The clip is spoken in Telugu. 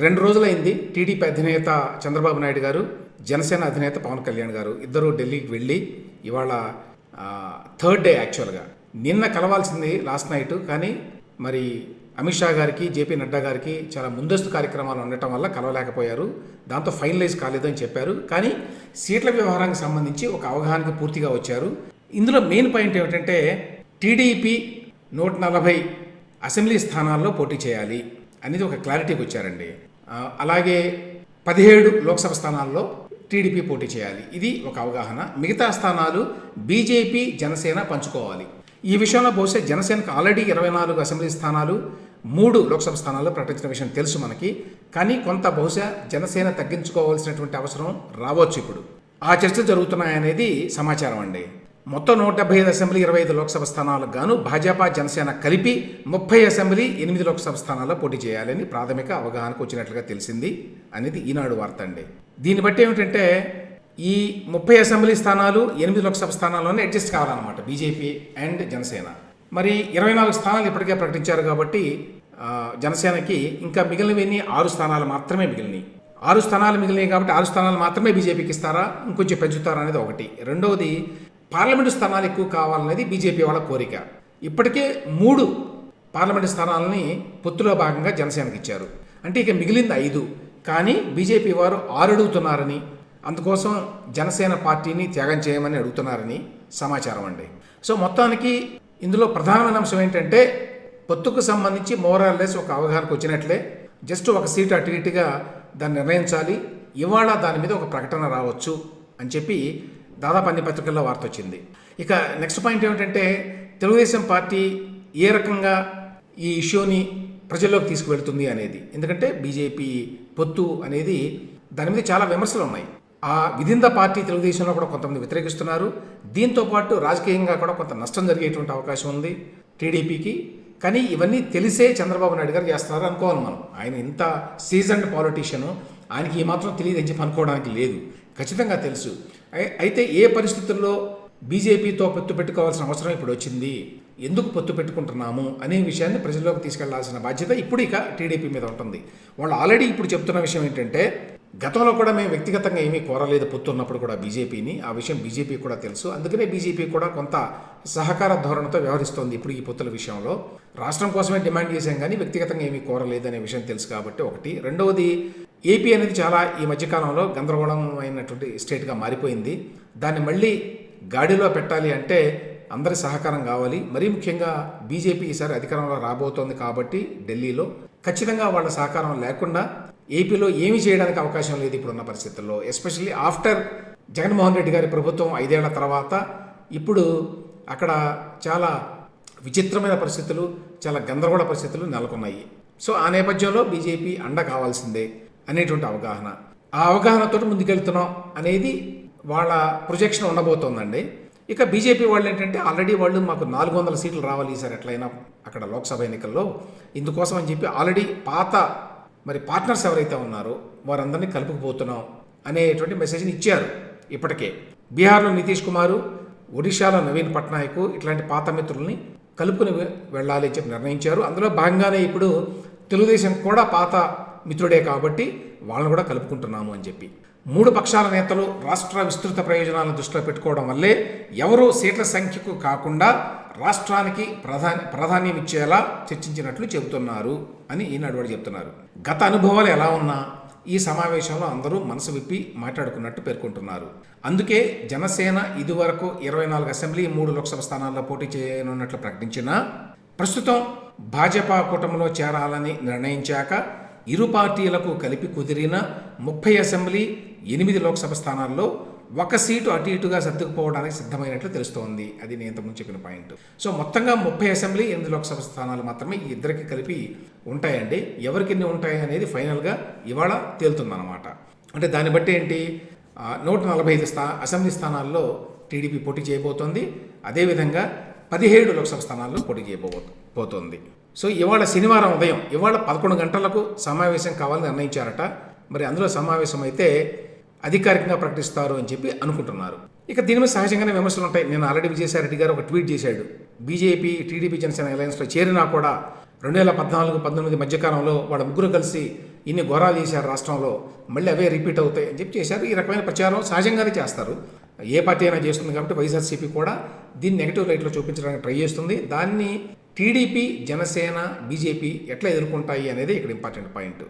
రెండు రోజులైంది టీడీపీ అధినేత చంద్రబాబు నాయుడు గారు జనసేన అధినేత పవన్ కళ్యాణ్ గారు ఇద్దరు ఢిల్లీకి వెళ్ళి ఇవాళ థర్డ్ డే యాక్చువల్గా నిన్న కలవాల్సింది లాస్ట్ నైట్ కానీ మరి అమిత్ షా గారికి జేపీ నడ్డా గారికి చాలా ముందస్తు కార్యక్రమాలు ఉండటం వల్ల కలవలేకపోయారు. దాంతో ఫైనలైజ్ కాలేదని చెప్పారు. కానీ సీట్ల వ్యవహారానికి సంబంధించి ఒక అవగాహనకు పూర్తిగా వచ్చారు. ఇందులో మెయిన్ పాయింట్ ఏమిటంటే టీడీపీ నూట నలభై అసెంబ్లీ స్థానాల్లో పోటీ చేయాలి. అనేది ఒక క్లారిటీకి వచ్చారండి. అలాగే పదిహేడు లోక్సభ స్థానాల్లో టీడీపీ పోటీ చేయాలి. ఇది ఒక అవగాహన. మిగతా స్థానాలు బీజేపీ జనసేన పంచుకోవాలి. ఈ విషయంలో బహుశా జనసేనకు ఆల్రెడీ ఇరవై నాలుగు అసెంబ్లీ స్థానాలు మూడు లోక్సభ స్థానాల్లో ప్రకటించిన విషయం తెలుసు మనకి. కానీ కొంత బహుశా జనసేన తగ్గించుకోవాల్సినటువంటి అవసరం రావచ్చు ఇప్పుడు. ఆ చర్చలు జరుగుతున్నాయనేది సమాచారం అండి. మొత్తం నూట డెబ్బై ఐదు అసెంబ్లీ ఇరవై ఐదు లోక్సభ స్థానాలకు గాను భాజపా జనసేన కలిపి ముప్పై అసెంబ్లీ ఎనిమిది లోక్సభ స్థానాల్లో పోటీ చేయాలని ప్రాథమిక అవగాహనకు వచ్చినట్లుగా తెలిసింది అనేది ఈనాడు వార్త అండి. దీన్ని బట్టి ఏమిటంటే ఈ ముప్పై అసెంబ్లీ స్థానాలు ఎనిమిది లోక్సభ స్థానాల్లోనే అడ్జస్ట్ కావాలన్నమాట బీజేపీ అండ్ జనసేన. మరి ఇరవై నాలుగు స్థానాలు ఇప్పటికే ప్రకటించారు కాబట్టి జనసేనకి ఇంకా మిగిలినవన్నీ ఆరు స్థానాలు మాత్రమే మిగిలినాయి. ఆరు స్థానాలు మిగిలినాయి కాబట్టి ఆరు స్థానాలు మాత్రమే బీజేపీకి ఇస్తారా? ఇంకొంచెం పెంచుతారా అనేది ఒకటి. రెండవది పార్లమెంటు స్థానాలు ఎక్కువ కావాలనేది బీజేపీ వాళ్ళ కోరిక. ఇప్పటికే మూడు పార్లమెంటు స్థానాలని పొత్తులో భాగంగా జనసేనకి ఇచ్చారు. అంటే ఇక మిగిలింది ఐదు. కానీ బీజేపీ వారు ఆరడుగుతున్నారని అందుకోసం జనసేన పార్టీని త్యాగం చేయమని అడుగుతున్నారని సమాచారం అండి. సో మొత్తానికి ఇందులో ప్రధానమైన అంశం ఏంటంటే పొత్తుకు సంబంధించి మోరాల్లెస్ ఒక అవగాహనకు వచ్చినట్లే జస్ట్ ఒక సీట్ అటు ఇటుగా దాన్ని నిర్ణయించాలి. ఇవాళ దాని మీద ఒక ప్రకటన రావచ్చు అని చెప్పి దాదాపు అన్ని పత్రికల్లో వార్త వచ్చింది. ఇక నెక్స్ట్ పాయింట్ ఏమిటంటే తెలుగుదేశం పార్టీ ఏ రకంగా ఈ ఇష్యూని ప్రజల్లోకి తీసుకువెళ్తుంది అనేది. ఎందుకంటే బీజేపీ పొత్తు అనేది దాని మీద చాలా విమర్శలు ఉన్నాయి. ఆ విధింద పార్టీ తెలుగుదేశంలో కూడా కొంతమంది వ్యతిరేకిస్తున్నారు. దీంతో పాటు రాజకీయంగా కూడా కొంత నష్టం జరిగేటువంటి అవకాశం ఉంది టీడీపీకి. కానీ ఇవన్నీ తెలిసే చంద్రబాబు నాయుడు గారు చేస్తున్నారు అనుకోవాలి మనం. ఆయన ఇంత సీజన్డ్ పాలిటీషియను ఆయనకి ఏమాత్రం తెలియదు అని చెప్పి అనుకోవడానికి లేదు. ఖచ్చితంగా తెలుసు. అయితే ఏ పరిస్థితుల్లో బీజేపీతో పొత్తు పెట్టుకోవాల్సిన అవసరం ఇప్పుడు వచ్చింది? ఎందుకు పొత్తు పెట్టుకుంటున్నాము? అనే విషయాన్ని ప్రజల్లోకి తీసుకెళ్ళాల్సిన బాధ్యత ఇప్పుడు ఇక టీడీపీ మీద ఉంటుంది. వాళ్ళు ఆల్రెడీ ఇప్పుడు చెప్తున్న విషయం ఏంటంటే గతంలో కూడా మేము వ్యక్తిగతంగా ఏమీ కోరలేదు పొత్తు ఉన్నప్పుడు కూడా బీజేపీని. ఆ విషయం బీజేపీ కూడా తెలుసు. అందుకనే బీజేపీ కూడా కొంత సహకార ధోరణితో వ్యవహరిస్తోంది ఇప్పుడు ఈ పొత్తుల విషయంలో. రాష్ట్రం కోసమే డిమాండ్ చేశాం కానీ వ్యక్తిగతంగా ఏమీ కోరలేదు అనే విషయం తెలుసు కాబట్టి ఒకటి. రెండవది ఏపీ అనేది చాలా ఈ మధ్యకాలంలో గందరగోళం అయినటువంటి స్టేట్గా మారిపోయింది. దాన్ని మళ్ళీ గాడిలో పెట్టాలి అంటే అందరి సహకారం కావాలి. మరీ ముఖ్యంగా బీజేపీ ఈసారి అధికారంలో రాబోతోంది కాబట్టి ఢిల్లీలో ఖచ్చితంగా వాళ్ళ సహకారం లేకుండా ఏపీలో ఏమీ చేయడానికి అవకాశం లేదు ఇప్పుడున్న పరిస్థితుల్లో. ఎస్పెషల్లీ ఆఫ్టర్ జగన్మోహన్ రెడ్డి గారి ప్రభుత్వం ఐదేళ్ళ తర్వాత ఇప్పుడు అక్కడ చాలా విచిత్రమైన పరిస్థితులు చాలా గందరగోళ పరిస్థితులు నెలకొన్నాయి. సో ఆ నేపథ్యంలో బీజేపీ అండ కావాల్సిందే. అనేటువంటి అవగాహన. ఆ అవగాహనతో ముందుకెళ్తున్నాం అనేది వాళ్ళ ప్రొజెక్షన్ ఉండబోతోందండి. ఇక బీజేపీ వాళ్ళు ఏంటంటే ఆల్రెడీ వాళ్ళు మాకు నాలుగు వందల సీట్లు రావాలి ఈసారి ఎట్లయినా అక్కడ లోక్సభ ఎన్నికల్లో. ఇందుకోసం అని చెప్పి ఆల్రెడీ పాత మరి పార్ట్నర్స్ ఎవరైతే ఉన్నారో వారందరినీ కలుపుకుపోతున్నాం అనేటువంటి మెసేజ్ని ఇచ్చారు ఇప్పటికే. బీహార్లో నితీష్ కుమారు ఒడిశాలో నవీన్ పట్నాయక్ ఇట్లాంటి పాత మిత్రుల్ని కలుపుకుని వెళ్ళాలి అని చెప్పి నిర్ణయించారు. అందులో భాగంగానే ఇప్పుడు తెలుగుదేశం కూడా పాత మిత్రుడే కాబట్టి వాళ్ళని కూడా కలుపుకుంటున్నాము అని చెప్పి. మూడు పక్షాల నేతలు రాష్ట్ర విస్తృత ప్రయోజనాలను దృష్టిలో పెట్టుకోవడం వల్లే ఎవరు సీట్ల సంఖ్యకు కాకుండా రాష్ట్రానికి ప్రధాన ప్రాధాన్యం ఇచ్చేలా చర్చించినట్లు చెబుతున్నారు అని ఈనాడు వాడు చెప్తున్నారు. గత అనుభవాలు ఎలా ఉన్నా ఈ సమావేశంలో అందరూ మనసు విప్పి మాట్లాడుకున్నట్టు పేర్కొంటున్నారు. అందుకే జనసేన ఇదివరకు ఇరవై నాలుగు అసెంబ్లీ మూడు లోక్సభ స్థానాల్లో పోటీ చేయనున్నట్లు ప్రకటించినా ప్రస్తుతం భాజపా కూటమిలో చేరాలని నిర్ణయించాక ఇరు పార్టీలకు కలిపి కుదిరిన ముప్పై అసెంబ్లీ ఎనిమిది లోక్సభ స్థానాల్లో ఒక సీటు అటు ఇటుగా సర్దుకుపోవడానికి సిద్ధమైనట్లు తెలుస్తోంది. అది నేను ఇంతకుముందు చెప్పిన పాయింట్. సో మొత్తంగా ముప్పై అసెంబ్లీ ఎనిమిది లోక్సభ స్థానాలు మాత్రమే ఈ ఇద్దరికి కలిపి ఉంటాయండి. ఎవరికి ఎన్ని ఉంటాయి అనేది ఫైనల్గా ఇవాళ తేలుతుందన్నమాట. అంటే దాన్ని బట్టి ఏంటి? నూట నలభై ఐదు స్థా అసెంబ్లీ స్థానాల్లో టీడీపీ పోటీ చేయబోతోంది. అదేవిధంగా పదిహేడు లోక్సభ స్థానాల్లో పోటీ చేయబోతోంది సో ఇవాళ శనివారం ఉదయం ఇవాళ పదకొండు గంటలకు సమావేశం కావాలని నిర్ణయించారట. మరి అందులో సమావేశం అయితే అధికారికంగా ప్రకటిస్తారు అని చెప్పి అనుకుంటున్నారు. ఇక దీని మీద సహజంగానే విమర్శలు ఉంటాయి. నేను ఆల్రెడీ విజయసాయిరెడ్డి గారు ఒక ట్వీట్ చేశాడు. బీజేపీ టీడీపీ జనసేన అలయన్స్లో చేరినా కూడా రెండు వేల పద్నాలుగు పంతొమ్మిది మధ్యకాలంలో వాళ్ళ ముగ్గురు కలిసి ఇన్ని ఘోరాలు చేశారు రాష్ట్రంలో మళ్ళీ అవే రిపీట్ అవుతాయి అని చెప్పి చేశారు. ఈ రకమైన ప్రచారం సహజంగానే చేస్తారు. ఏ పార్టీ అయినా చేస్తుంది కాబట్టి వైఎస్ఆర్సీపీ కూడా దీన్ని నెగిటివ్ లైట్లో చూపించడానికి ట్రై చేస్తుంది. దాన్ని టీడీపీ జనసేన బీజేపీ ఎట్లా ఎదుర్కొంటాయి అనేది ఇక్కడ ఇంపార్టెంట్ పాయింట్